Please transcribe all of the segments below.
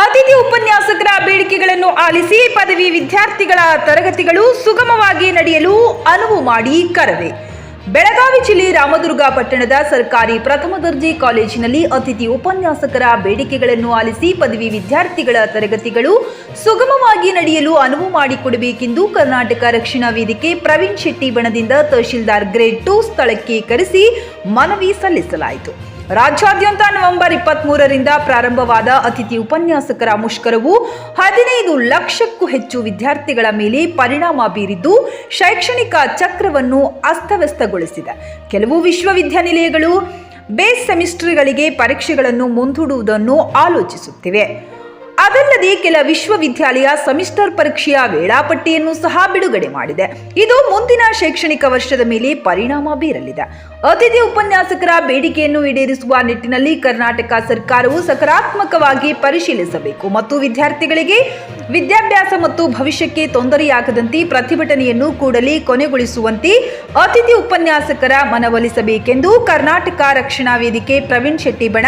ಅತಿಥಿ ಉಪನ್ಯಾಸಕರ ಬೇಡಿಕೆಗಳನ್ನು ಆಲಿಸಿ ಪದವಿ ವಿದ್ಯಾರ್ಥಿಗಳ ತರಗತಿಗಳು ಸುಗಮವಾಗಿ ನಡೆಯಲು ಅನುವು ಮಾಡಿ ಕರವೆ. ಬೆಳಗಾವಿ ಜಿಲ್ಲೆ ರಾಮದುರ್ಗ ಪಟ್ಟಣದ ಸರ್ಕಾರಿ ಪ್ರಥಮ ದರ್ಜೆ ಕಾಲೇಜಿನಲ್ಲಿ ಅತಿಥಿ ಉಪನ್ಯಾಸಕರ ಬೇಡಿಕೆಗಳನ್ನು ಆಲಿಸಿ ಪದವಿ ವಿದ್ಯಾರ್ಥಿಗಳ ತರಗತಿಗಳು ಸುಗಮವಾಗಿ ನಡೆಯಲು ಅನುವು ಮಾಡಿಕೊಡಬೇಕೆಂದು ಕರ್ನಾಟಕ ರಕ್ಷಣಾ ವೇದಿಕೆ ಪ್ರವೀಣ್ ಶೆಟ್ಟಿ ಬಣದಿಂದ ತಹಶೀಲ್ದಾರ್ ಗ್ರೇಡ್ ಟೂ ಸ್ಥಳಕ್ಕೆ ಕರೆಸಿ ಮನವಿ ಸಲ್ಲಿಸಲಾಯಿತು. ರಾಜ್ಯಾದ್ಯಂತ ನವೆಂಬರ್ ಇಪ್ಪತ್ತ್ ಮೂರರಿಂದ ಪ್ರಾರಂಭವಾದ ಅತಿಥಿ ಉಪನ್ಯಾಸಕರ ಮುಷ್ಕರವು ಹದಿನೈದು ಲಕ್ಷಕ್ಕೂ ಹೆಚ್ಚು ವಿದ್ಯಾರ್ಥಿಗಳ ಮೇಲೆ ಪರಿಣಾಮ ಬೀರಿದ್ದು, ಶೈಕ್ಷಣಿಕ ಚಕ್ರವನ್ನು ಅಸ್ತವ್ಯಸ್ತಗೊಳಿಸಿದೆ. ಕೆಲವು ವಿಶ್ವವಿದ್ಯಾನಿಲಯಗಳು ಬೇಸ್ ಸೆಮಿಸ್ಟರ್ಗಳಿಗೆ ಪರೀಕ್ಷೆಗಳನ್ನು ಮುಂದೂಡುವುದನ್ನು ಆಲೋಚಿಸುತ್ತಿವೆ. ಅದಲ್ಲದೆ ಕೆಲ ವಿಶ್ವವಿದ್ಯಾಲಯ ಸೆಮಿಸ್ಟರ್ ಪರೀಕ್ಷೆಯ ವೇಳಾಪಟ್ಟಿಯನ್ನು ಸಹ ಬಿಡುಗಡೆ ಮಾಡಿದೆ. ಇದು ಮುಂದಿನ ಶೈಕ್ಷಣಿಕ ವರ್ಷದ ಮೇಲೆ ಪರಿಣಾಮ ಬೀರಲಿದೆ. ಅತಿಥಿ ಉಪನ್ಯಾಸಕರ ಬೇಡಿಕೆಯನ್ನು ಈಡೇರಿಸುವ ನಿಟ್ಟಿನಲ್ಲಿ ಕರ್ನಾಟಕ ಸರ್ಕಾರವು ಸಕಾರಾತ್ಮಕವಾಗಿ ಪರಿಶೀಲಿಸಬೇಕು ಮತ್ತು ವಿದ್ಯಾರ್ಥಿಗಳಿಗೆ ವಿದ್ಯಾಭ್ಯಾಸ ಮತ್ತು ಭವಿಷ್ಯಕ್ಕೆ ತೊಂದರೆಯಾಗದಂತೆ ಪ್ರತಿಭಟನೆಯನ್ನು ಕೂಡಲೇ ಕೊನೆಗೊಳಿಸುವಂತೆ ಅತಿಥಿ ಉಪನ್ಯಾಸಕರ ಮನವೊಲಿಸಬೇಕೆಂದು ಕರ್ನಾಟಕ ರಕ್ಷಣಾ ವೇದಿಕೆ ಪ್ರವೀಣ್ ಶೆಟ್ಟಿ ಬಣ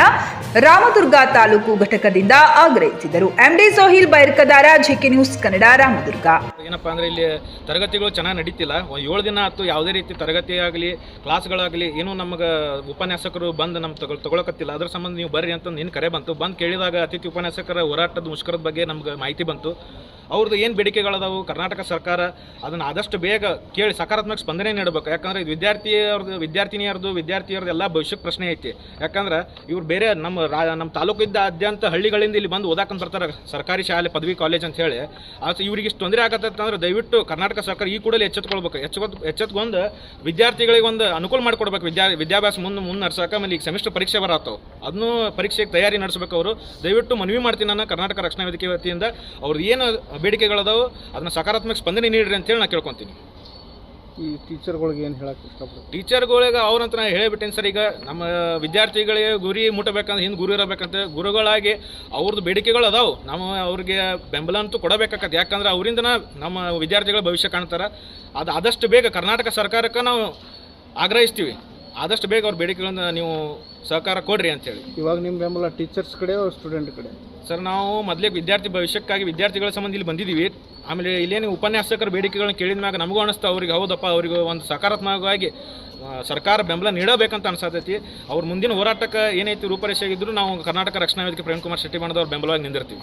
ರಾಮದುರ್ಗ ತಾಲೂಕು ಘಟಕದಿಂದ ಆಗ್ರಹಿಸಿದರು. MD Sohil Bairkadar JK news Kannada Ramdurg. ಏನಪ್ಪ ಅಂದ್ರೆ ಇಲ್ಲಿ ತರಗತಿಗಳು ಚೆನ್ನಾಗಿ ನಡೀತಿಲ್ಲ. ಏಳು ದಿನ ಆಯ್ತು ಯಾವುದೇ ರೀತಿ ತರಗತಿ ಆಗಲಿ, ಕ್ಲಾಸ್ಗಳಾಗಲಿ, ಏನು ನಮಗೆ ಉಪನ್ಯಾಸಕರು ಬಂದು ನಮ್ಮ ತಗೊಳ್ ತಗೊಳಕತ್ತಿಲ್ಲ. ಅದ್ರ ಸಂಬಂಧ ನೀವು ಬರ್ರಿ ಅಂತ ನಿನ್ನ ಕರೆ ಬಂತು. ಬಂದು ಕೇಳಿದಾಗ ಅತಿಥಿ ಉಪನ್ಯಾಸಕರ ಹೋರಾಟದ ಮುಷ್ಕರದ ಬಗ್ಗೆ ನಮ್ಗೆ ಮಾಹಿತಿ ಬಂತು. ಅವ್ರದ್ದು ಏನು ಬೇಡಿಕೆಗಳದಾವು? ಕರ್ನಾಟಕ ಸರ್ಕಾರ ಅದನ್ನು ಆದಷ್ಟು ಬೇಗ ಕೇಳಿ ಸಕಾರಾತ್ಮಕ ಸ್ಪಂದನೆ ನೀಡಬೇಕು. ಯಾಕಂದ್ರೆ ಇದು ವಿದ್ಯಾರ್ಥಿಯವ್ರದ್ದು ವಿದ್ಯಾರ್ಥಿನಿಯರದು ವಿದ್ಯಾರ್ಥಿಯವ್ರದ್ದು ಎಲ್ಲ ಭವಿಷ್ಯಕ್ಕೆ ಪ್ರಶ್ನೆ ಐತಿ. ಯಾಕಂದ್ರೆ ಇವ್ರು ಬೇರೆ ನಮ್ಮ ರಾ, ನಮ್ಮ ತಾಲೂಕಿದ್ದ ಆದ್ಯಂತ ಹಳ್ಳಿಗಳಿಂದ ಇಲ್ಲಿ ಬಂದು ಓದಾಕಂತ ಬರ್ತಾರೆ ಸರ್ಕಾರಿ ಶಾಲೆ, ಪದವಿ ಕಾಲೇಜ್ ಅಂತ ಹೇಳಿ. ಅದು ಇವ್ರಿಗೆ ಇಷ್ಟು ತೊಂದರೆ ಆಗತ್ತಂದ್ರೆ ದಯವಿಟ್ಟು ಕರ್ನಾಟಕ ಸರ್ಕಾರ ಈ ಕೂಡಲೇ ಎಚ್ಚೆತ್ಕೊಳ್ಬೇಕು. ಎಚ್ಚೆತ್ ಎಚ್ಚೆತ್ಕೊಂಡು ವಿದ್ಯಾರ್ಥಿಗಳಿಗೆ ಒಂದು ಅನುಕೂಲ ಮಾಡಿಕೊಡ್ಬೇಕು. ವಿದ್ಯಾ, ವಿದ್ಯಾಭ್ಯಾಸ ಮುಂದೆ ಮುಂದೆ ನಡೆಸಕ ಆಮೇಲೆ ಈಗ ಸೆಮಿಸ್ಟರ್ ಪರೀಕ್ಷೆ ಬರತ್ತವು. ಅದನ್ನು ಪರೀಕ್ಷೆಗೆ ತಯಾರಿ ನಡೆಸಬೇಕು ಅವರು. ದಯವಿಟ್ಟು ಮನವಿ ಮಾಡ್ತೀನಿ ನಾನು ಕರ್ನಾಟಕ ರಕ್ಷಣಾ ವೇದಿಕೆ ವತಿಯಿಂದ. ಅವ್ರು ಏನು ಬೇಡಿಕೆಗಳದಾವು ಅದನ್ನ ಸಕಾರಾತ್ಮಕ ಸ್ಪಂದನೆ ನೀಡ್ರಿ ಅಂತೇಳಿ ನಾನು ಕೇಳ್ಕೊತೀನಿ. ಈ ಟೀಚರ್ಗಳಿಗೆ ಏನು ಹೇಳಕ್ಕೆ ಇಷ್ಟಪಡ್ತೀನಿ ಟೀಚರ್ಗಳಿಗೆ ಅವ್ರಂತ ನಾನು ಹೇಳಿಬಿಟ್ಟೇನೆ ಸರ್ ಈಗ ನಮ್ಮ ವಿದ್ಯಾರ್ಥಿಗಳಿಗೆ ಗುರಿ ಮುಟ್ಟಬೇಕಂದ್ರೆ ಹಿಂದೆ ಗುರು ಇರಬೇಕಂತ ಗುರುಗಳಾಗಿ ಅವ್ರದ್ದು ಬೇಡಿಕೆಗಳು ಅದಾವು. ನಾವು ಅವ್ರಿಗೆ ಬೆಂಬಲ ಅಂತೂ ಕೊಡಬೇಕಾಗತ್ತೆ ಯಾಕಂದ್ರೆ ಅವರಿಂದ ನಮ್ಮ ವಿದ್ಯಾರ್ಥಿಗಳ ಭವಿಷ್ಯ ಕಾಣ್ತಾರೆ. ಅದು ಆದಷ್ಟು ಬೇಗ ಕರ್ನಾಟಕ ಸರ್ಕಾರಕ್ಕೆ ನಾವು ಆಗ್ರಹಿಸ್ತೀವಿ. ಆದಷ್ಟು ಬೇಗ ಅವ್ರ ಬೇಡಿಕೆಗಳನ್ನ ನೀವು ಸಹಕಾರ ಕೊಡ್ರಿ ಅಂತೇಳಿ. ಇವಾಗ ನಿಮ್ಮ ಬೆಂಬಲ ಟೀಚರ್ಸ್ ಕಡೆ ಸ್ಟೂಡೆಂಟ್ ಕಡೆ? ಸರ್ ನಾವು ಮೊದಲೇ ವಿದ್ಯಾರ್ಥಿ ಭವಿಷ್ಯಕ್ಕಾಗಿ ವಿದ್ಯಾರ್ಥಿಗಳ ಸಂಬಂಧ ಇಲ್ಲಿ ಬಂದಿದ್ದೀವಿ. ಆಮೇಲೆ ಇಲ್ಲೇನು ಉಪನ್ಯಾಸಕರ ಬೇಡಿಕೆಗಳನ್ನ ಕೇಳಿದ ಮ್ಯಾಗ ನಮಗೂ ಅನಿಸ್ತಾ ಅವ್ರಿಗೆ ಹೌದಪ್ಪ ಅವ್ರಿಗೆ ಒಂದು ಸಕಾರಾತ್ಮಕವಾಗಿ ಸರ್ಕಾರ ಬೆಂಬಲ ನೀಡಬೇಕಂತ ಅನ್ಸತೈತಿ. ಅವ್ರ ಮುಂದಿನ ಹೋರಾಟಕ್ಕೆ ಏನೈತಿ ರೂಪರೇಷೆ ಇದ್ರೂ ನಾವು ಕರ್ನಾಟಕ ರಕ್ಷಣಾ ವೇದಿಕೆ ಪ್ರೇಮ್ ಕುಮಾರ್ ಶೆಟ್ಟಿ ಮಾಡಿದವ್ರ ಬೆಂಬಲವಾಗಿ ನಿಂದಿರ್ತೀವಿ.